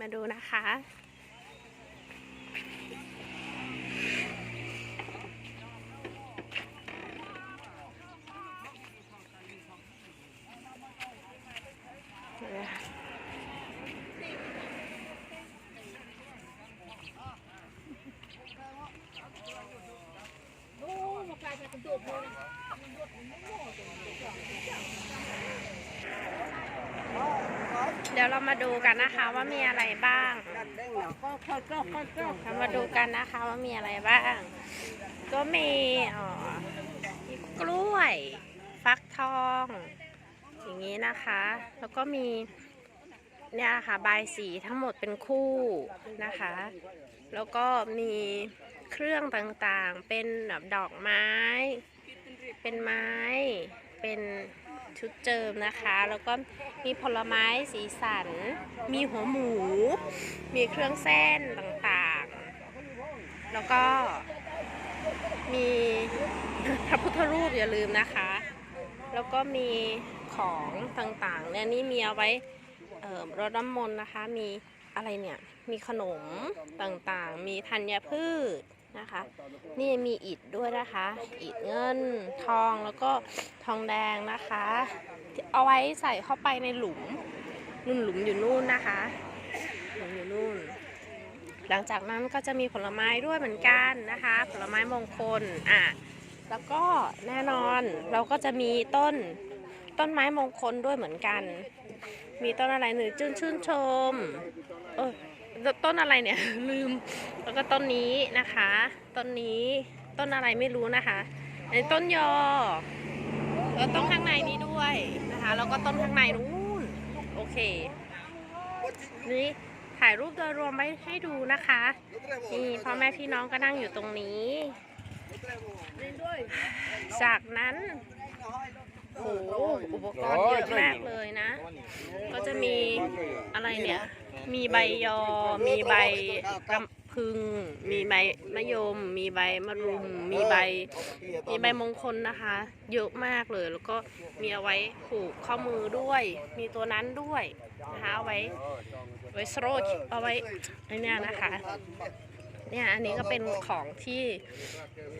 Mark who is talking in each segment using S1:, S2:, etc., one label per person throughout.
S1: มาดูนะคะ เดี๋ยวเรามาดูกันนะคะว่ามีอะไรบ้าง เรามาดูกันนะคะว่ามีอะไรบ้าง ก็มีอ่อกล้วย ฟักทอง อย่างนี้นะคะ แล้วก็มีเนี่ยค่ะใบสีทั้งหมดเป็นคู่นะคะ แล้วก็มีเครื่องต่างๆ เป็นแบบดอกไม้ เป็นไม้ ชุดเจิมนะคะ แล้วก็มีผลไม้สีสัน มีหัวหมู มีเครื่องเส้นต่างๆ แล้วก็มีพระพุทธรูปอย่าลืมนะคะ แล้วก็มีของต่างๆ เนี่ยนี่มีเอาไว้เออรดน้ำมนต์นะคะ มีอะไรเนี่ย มีขนมต่างๆ มีธัญพืช นะคะ นี่มีอิฐด้วยนะคะ อิฐเงินทองแล้วก็ทองแดงนะคะ เอาไว้ใส่เข้าไปในหลุมนุ่นหลุมอยู่นู่นนะคะหลุมอยู่นู่น หลังจากนั้นก็จะมีผลไม้ด้วยเหมือนกันนะคะ ผลไม้มงคลอะแล้วก็แน่นอนเราก็จะมีต้นต้นไม้มงคลด้วยเหมือนกัน มีต้นอะไรหนึ่งชื่นชื่นชม เออ ต้นอะไรเนี่ย ลืม แล้วก็ต้นนี้นะคะ ต้นนี้ต้นอะไรไม่รู้นะคะอันนี้ต้นยอ แล้วต้นข้างในนี้ด้วยนะคะ แล้วก็ต้นข้างในนู้นโอเค นี่ถ่ายรูปโดยรวมไว้ให้ดูนะคะนี่พ่อแม่พี่น้องก็นั่งอยู่ตรงนี้ จากนั้นโอ้โหอุปกรณ์เยอะมากเลยนะ ก็จะมีอะไรเนี่ย มีใบยอ มีใบกำพึง มีใบมะยม มีใบมะรุม มีใบ มีใบมงคลนะคะ เยอะมากเลย แล้วก็มีเอาไว้ผูกข้อมือด้วย มีตัวนั้นด้วยนะคะเอาไว้ ไว้สโรดเอาไว้ไอ้เนี่ยนะคะ เนี่ยอันนี้ก็เป็นของที่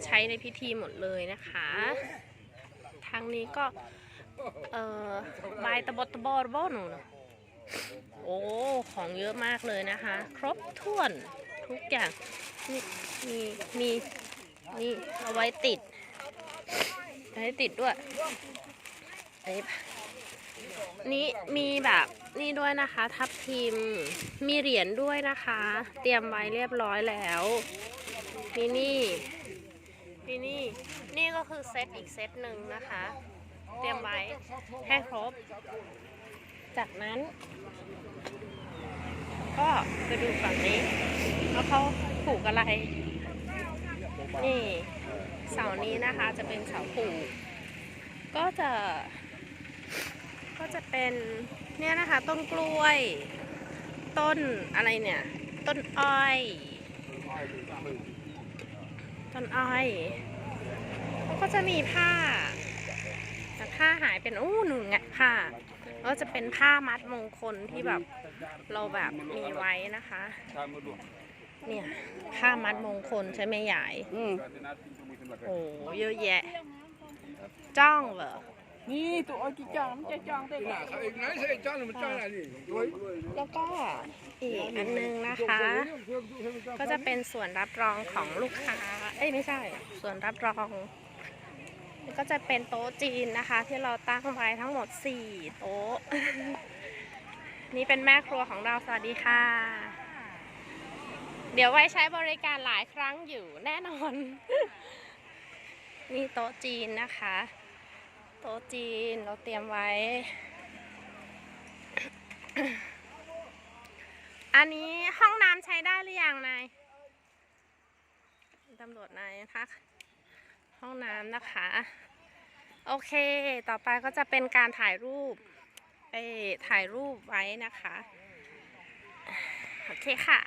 S1: ใช้ในพิธีหมดเลยนะคะ ทางนี้ก็ เอ่อบายตะบดตะบอระบอหนูนะ โอ้ของเยอะมากเลยนะคะ ครบถ้วนทุกอย่างนี่มีมีนี่เอาไว้ติดเอาไว้ติดด้วยอันนี้นี่มีแบบนี่ด้วยนะคะ ทับทิมมีเหรียญด้วยนะคะ เตรียมไว้เรียบร้อยแล้วมีนี่มีนี่นี่ก็คือเซตอีกเซตหนึ่งนะคะ เตรียมไว้ให้ครบ จากนั้น ก็ไปดูฝั่งนี้ว่าเขาผูกอะไร นี่เสานี้นะคะจะเป็นเสาผูก ก็จะ ก็จะเป็นเนี่ยนะคะ ต้นกล้วย ต้นอะไรเนี่ย ต้นอ้อย ต้นอ้อยแล้วก็จะมีผ้าแต่ผ้าหายเป็นอู้หนึ่งผ้า ก็จะเป็นผ้ามัดมงคลที่แบบเราแบบมีไว้นะคะ เนี่ยผ้ามัดมงคลใช่ไหมยาย
S2: อืม
S1: โอ้เยอะแยะ จ้องเหรอ
S2: นี่ตัวอ้อยกี่จองมันจะจองได้ไหม
S1: แล้วก็อีกอันนึงนะคะ ก็จะเป็นส่วนรับรองของลูกค้า เอ้ยไม่ใช่ ส่วนรับรองนี่ ก็จะเป็นโต๊ะจีนนะคะ ที่เราตั้งไว้ทั้งหมด 4 โต๊ะ นี่เป็นแม่ครัวของเราสวัสดีค่ะ เดี๋ยวไว้ใช้บริการหลายครั้งอยู่แน่นอน นี่โต๊ะจีนนะคะ โต๊ะจีนเราเตรียมไว้ อันนี้ห้องน้ำใช้ได้หรือยังนายตำรวจนายนะคะ ห้องน้ำนะคะ โอเค ต่อไปก็จะเป็นการถ่ายรูปไปถ่ายรูปไว้นะคะ โอเคค่ะ